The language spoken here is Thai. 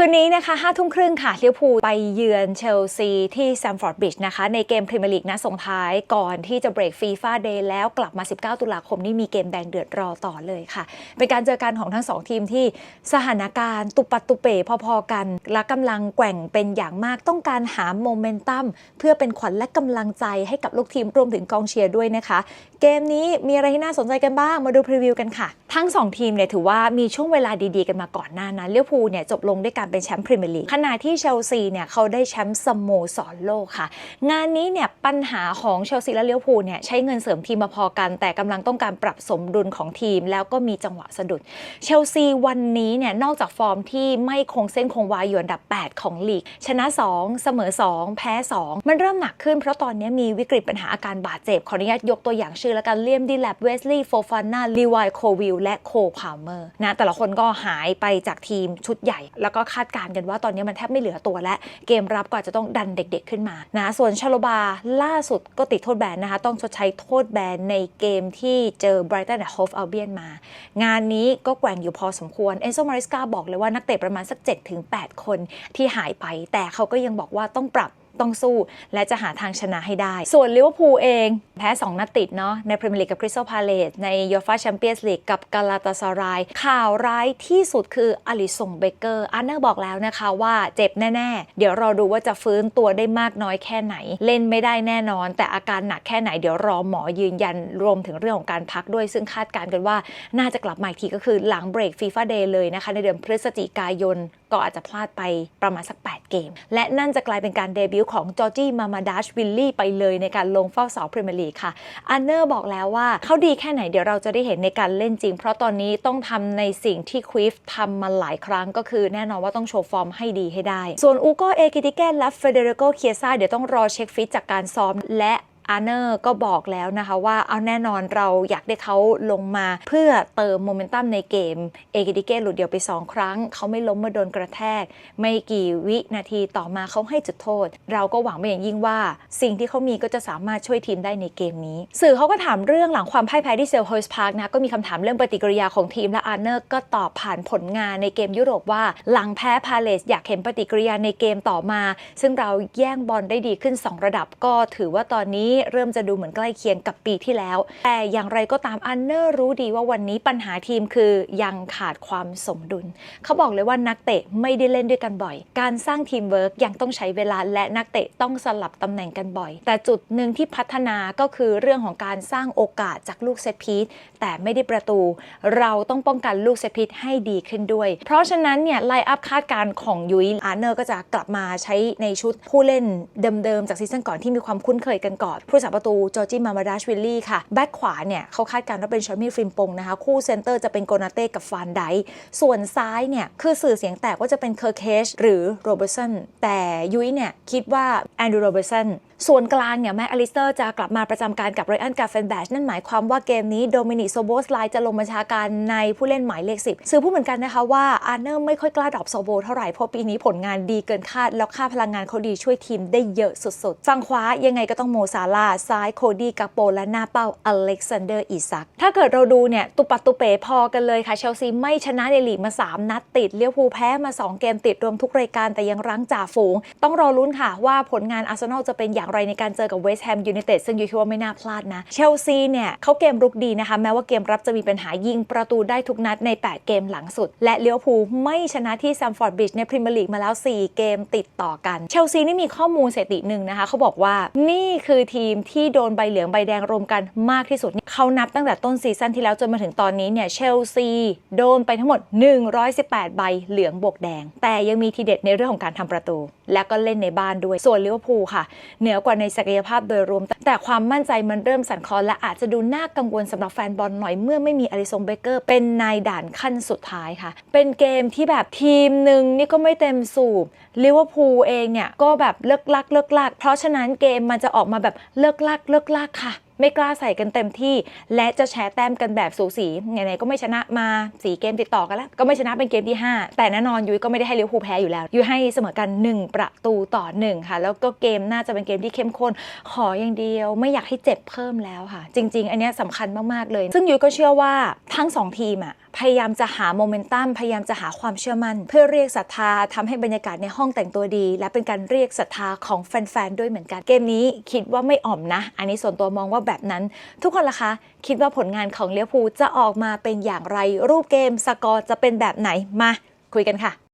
คืนนี้นะคะห้าทุ่มครึ่งค่ะลิเวอร์พูลไปเยือนเชลซีที่แซมฟอร์ดบริดจ์นะคะ ในเกมพรีเมียร์ลีกนัดส่งท้ายก่อนที่จะเบรกฟีฟ่าเดย์แล้วกลับมา 19 ตุลาคมนี่มีเกมแดงเดือดรอต่อเลยค่ะ เป็นการเจอกันของทั้งสองทีมที่สถานการณ์ตุปัดตุเป๋พอๆกัน และกำลังแกว่งเป็นอย่างมากต้องการหาโมเมนตัมเพื่อเป็นขวัญและกำลังใจให้กับลูกทีมรวมถึงกองเชียร์ด้วยนะคะ เกมนี้มีอะไรที่น่าสนใจกันบ้างมาดูพรีวิวกันค่ะ ทั้ง 2 ทีมเนี่ยถือว่ามีช่วงเวลาดีๆกันมาก่อนหน้านั้นเลี้ยวภูลเนี่ยจบลงด้วยการเป็นแชมป์พรีเมียร์ลีกขณะที่เชลซีเนี่ยเขาได้แชมป์สโมสรโลกค่ะ งานนี้เนี่ยปัญหาของเชลซีและเลี้ยวภูเนี่ยใช้เงินเสริมทีมมาพอกัน แต่กำลังต้องการปรับสมดุลของทีม แล้วก็มีจังหวะสะดุดเชลซีวันนี้เนี่ยนอกจากฟอร์มที่ไม่คงเส้นคงวาอยู่อันดับ 8 ของลีก ชนะ 2 เสมอ 2 แพ้ 2 มันเริ่มหนักขึ้นเพราะตอนนี้มีวิกฤตปัญหาอาการบาดเจ็บขออนุญาตยกตัวอย่างชื่อแล้วกันเลียมดีแลบเวสลีย์โฟฟาน่าลีวายโควิลและโคพาเมอร์นะแต่ละคนก็หายไปจากทีมชุดใหญ่ แล้วก็คาดการณ์กันว่าตอนนี้มันแทบไม่เหลือตัวและเกมรับก็อาจจะต้องดันเด็กๆขึ้นมานะส่วนชาโลบาล่าสุดก็ติดโทษแบนนะคะ ต้องชดใช้โทษแบนในเกมที่เจอไบรตันและโฮฟอัลเบียนมา งานนี้ก็แกว่งอยู่พอสมควรเอนโซมาริสกาบอกเลยว่านักเตะประมาณสัก 7-8 คนที่หายไป แต่เขาก็ยังบอกว่าต้องปรับ ต้องสู้ และจะหาทางชนะให้ได้ ส่วนลิเวอร์พูลเองแพ้ 2 นัดติดเนาะในพรีเมียร์ลีกกับคริสตัลพาเลตในยูฟ่าแชมเปี้ยนส์ลีกกับกาลาตาซาราย ข่าวร้ายที่สุดคืออลิสงเบเกอร์อันเนอร์บอกแล้วนะคะว่าเจ็บแน่ ๆ เดี๋ยวรอดูว่าจะฟื้นตัวได้มากน้อยแค่ไหน เล่นไม่ได้แน่นอน แต่อาการหนักแค่ไหนเดี๋ยวรอหมอยืนยันรวมถึงเรื่องของการพักด้วย ซึ่งคาดการณ์กันว่าน่าจะกลับมาอีกทีก็คือหลังเบรกฟีฟ่าเดย์เลยนะคะในเดือนพฤศจิกายน ก็อาจจะพลาดไปประมาณสัก 8 เกม และนั่นจะกลายเป็นการเดบิวต์ของจอร์จี้มามาดัชวิลลี่ไปเลยในการลงเฝ้าเสาพรีเมียร์ลีกค่ะอันเนอร์บอกแล้วว่าเขาดีแค่ไหนเดี๋ยวเราจะได้เห็นในการเล่นจริง เพราะตอนนี้ต้องทำในสิ่งที่ควิฟทำมาหลายครั้งก็คือแน่นอนว่าต้องโชว์ฟอร์มให้ดีให้ได้ ส่วนอูโกเอกิติเกนและเฟเดริโกเคียซาเดี๋ยวต้องรอเช็คฟิตจากการซ้อมและ อาร์เนอร์ก็บอกแล้วนะคะว่าเอาแน่นอนเราอยากได้เขาลงมาเพื่อเติมโมเมนตัมในเกม เอกิติเกหลุดเดียวไป 2 ครั้ง เขาไม่ล้มมื่อโดนกระแทก ไม่กี่วินาทีต่อมาเขาให้จุดโทษ เราก็หวังไปอย่างยิ่งว่า สิ่งที่เขามีก็จะสามารถช่วยทีมได้ในเกมนี้ สื่อเขาก็ถามเรื่องหลังความพ่ายแพ้ที่เซลฮอยส์พาร์คนะก็มีคำถามเรื่องปฏิกิริยาของทีมและอาร์เนอร์ก็ตอบผ่านผลงานในเกมยุโรปว่า หลังแพ้พาเลสอยากเห็นปฏิกิริยาในเกมต่อมา ซึ่งเราแย่งบอลได้ดีขึ้น 2 ระดับก็ถือว่าตอนนี้เริ่มจะดูเหมือนใกล้เคียงกับปีที่แล้ว แต่อย่างไรก็ตามอันเนอร์รู้ดีว่าวันนี้ปัญหาทีมคือยังขาดความสมดุล เขาบอกเลยว่านักเตะไม่ได้เล่นด้วยกันบ่อย การสร้างทีมเวิร์กยังต้องใช้เวลาและนักเตะต้องสลับตำแหน่งกันบ่อย แต่จุดหนึ่งที่พัฒนาก็คือเรื่องของการสร้างโอกาสจากลูกเซตพีซแต่ไม่ได้ประตู เราต้องป้องกันลูกเซตพีซให้ดีขึ้นด้วย เพราะฉะนั้นเนี่ยไลอัพคาดการณ์ของยุ้ยอาร์เนอร์ก็จะกลับมาใช้ในชุดผู้เล่นเดิมๆจากซีซั่นก่อนที่มีความคุ้นเคยกันก่อนผู้สัประตูจอร์จิมามาดาชวิลลี่ค่ะ แบ็คขวาเนี่ยเขาคาดการณ์ว่าเป็นชอมี่ฟริมปงนะคะ คู่เซนเตอร์จะเป็นโกนาเต้กับฟานไดส่วนซ้ายเนี่ย คือสื่อเสียงแตกว่าจะเป็นเคอร์เคชหรือโรเบอร์สันแต่ยุ้ยเนี่ยคิดว่าแอนดรูโรเบอร์สันส่วนกลางเนี่ยแม็กอลิสเตอร์จะกลับมาประจำการกับไรอันกาเฟนแบชนั่นหมายความว่าเกมนี้โดมินิกโซโบสไลจะลงบัญชาการในผู้เล่นหมายเลข10สื่อพูดเหมือนกันนะคะว่าอาร์เนอร์ไม่ค่อยกล้าดรอปโซโบเท่าไหร่เพราะปีนี้ผลงานดีเกินคาดแล้วค่าพลังงานเขาดีช่วยทีมได้เยอะสุดๆฝั่งขวายังไงก็ต้องโมซาลาซ้ายโคดี้กาโปและหน้าเป้าอเล็กซานเดอร์อิซัก ถ้าเกิดเราดูเนี่ยตุปัตตุเป๋พอกันเลยค่ะ เชลซีไม่ชนะในลีกมา 3 นัดติดเลี้ยวภูแพ้มา 2 เกมติดรวมทุกรายการแต่ยังรั้งจ่าฝูง ต้องรอลุ้นค่ะว่าผลงานอาร์เซนอลจะเป็นอย่างไรในการเจอกับเวสต์แฮมยูไนเต็ดซึ่งยูคิดว่าไม่น่าพลาดนะ เชลซีเนี่ยเขาเกมรุกดีนะคะ แม้ว่าเกมรับจะมีปัญหายิงประตูได้ทุกนัดใน 8 เกมหลังสุด และเลี้ยวภูไม่ชนะที่ซัมฟอร์ดบริดจ์ในพรีเมียร์ลีกมาแล้ว 4 เกมติดต่อกัน เชลซีนี่มีข้อมูลสถิติหนึ่งนะคะเขาบอกว่านี่คือทีมที่โดนใบเหลืองใบแดงรวมกันมากที่สุด เขานับตั้งแต่ต้นซีซั่นที่แล้วจนมาถึงตอนนี้เนี่ยเชลซีโดนไปทั้งหมด 118 ใบเหลืองบวกแดง แต่ยังมีทีเด็ดในเรื่องของการทำประตู และก็เล่นในบ้านด้วย ส่วนลิเวอร์พูลค่ะ เหนือกว่าในศักยภาพโดยรวม แต่ความมั่นใจมันเริ่มสั่นคลอนและอาจจะดูน่ากังวลสำหรับแฟนบอลหน่อยเมื่อไม่มีอลิซงเบเกอร์เป็นนายด่านขั้นสุดท้ายค่ะ เป็นเกมที่แบบทีมหนึ่งนี่ก็ไม่เต็มสูบลิเวอร์พูลเองเนี่ยก็แบบเลิกลักเลิกลัก เพราะฉะนั้นเกมมันจะออกมาแบบเลิกลักเลิกลักค่ะ ไม่กล้าใส่กันเต็มที่ และจะแชร์แต้มกันแบบสูสีไหนๆก็ไม่ชนะมาสีเกมติดต่อกันแล้ว ก็ไม่ชนะเป็นเกมที่ 5 แต่แน่นอนยุ้ยก็ไม่ได้ให้ลิเวอร์พูลแพ้อยู่แล้วยุ้ยให้เสมอกัน 1 ประตูต่อ 1 ค่ะ แล้วก็เกมน่าจะเป็นเกมที่เข้มข้น ขออย่างเดียว ไม่อยากให้เจ็บเพิ่มแล้วค่ะ จริง ๆ อันนี้ยสำคัญมากๆเลย ซึ่งยุ้ยก็เชื่อว่าทั้ง 2 ทีมอะ พยายามจะหาโมเมนตัมพยายามจะหาความเชื่อมั่น เพื่อเรียกศรัทธาทำให้บรรยากาศในห้องแต่งตัวดี และเป็นการเรียกศรัทธาของแฟนๆด้วยเหมือนกันเกมนี้คิดว่าไม่อ่อมนะ อันนี้ส่วนตัวมองว่าแบบนั้น ทุกคนล่ะคะคิดว่าผลงานของเลี้ยวภูจะออกมาเป็นอย่างไรรูปเกมสกอร์จะเป็นแบบไหนมาคุยกันค่ะ